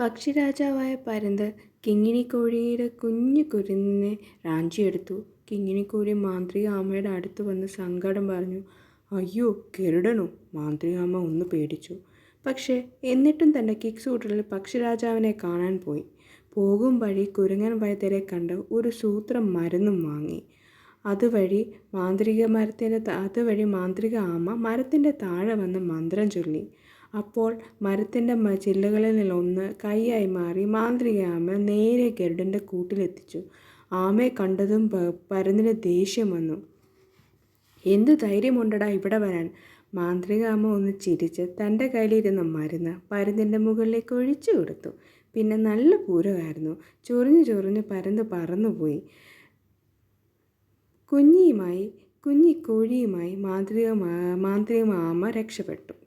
പക്ഷിരാജാവായ പരന്ത് കിങ്ങിണിക്കോഴിയുടെ കുഞ്ഞു കുരുന്നിനെ റാഞ്ചിയെടുത്തു കിങ്ങിണിക്കോഴി മാന്ത്രിക അമ്മയുടെ അടുത്ത് വന്ന് സങ്കടം പറഞ്ഞു അയ്യോ കെരുടണോ മാന്ത്രിക അമ്മ ഒന്ന് പേടിച്ചു. പക്ഷേ എന്നിട്ടും തന്റെ കിക്സ് സൂട്ടറിൽ പക്ഷിരാജാവിനെ കാണാൻ പോയി. പോകും വഴി കുരങ്ങൻ വൈദ്യരെ കണ്ട് ഒരു സൂത്രം മരുന്നും വാങ്ങി. അതുവഴി മാന്ത്രിക മരത്തിന്റെ അതുവഴി മാന്ത്രിക ആമ മരത്തിന്റെ താഴെ വന്ന് മന്ത്രം ചൊല്ലി. അപ്പോൾ മരത്തിന്റെ ചില്ലകളിൽ ഒന്ന് കൈയായി മാറി മാന്ത്രിക ആമ നേരെ ഗരുഡന്റെ കൂട്ടിലെത്തിച്ചു. ആമയെ കണ്ടതും പരുന്നിന് ദേഷ്യം വന്നു. എന്ത് ധൈര്യമുണ്ടടാ ഇവിടെ വരാൻ? മാന്ത്രിക ആമ ഒന്ന് ചിരിച്ച് തന്റെ കയ്യിലിരുന്ന മരുന്ന് പരുന്തിന്റെ മുകളിലേക്ക് ഒഴിച്ചു കൊടുത്തു. പിന്നെ നല്ല പൂരമായിരുന്നു. ചൊറിഞ്ഞു ചൊറിഞ്ഞ് പരന്ത് പറന്നുപോയി. കുഞ്ഞിയുമായി കുഞ്ഞിക്കോഴിയുമായി മാന്ത്രിക മാന്ത്രിക രക്ഷപ്പെട്ടു.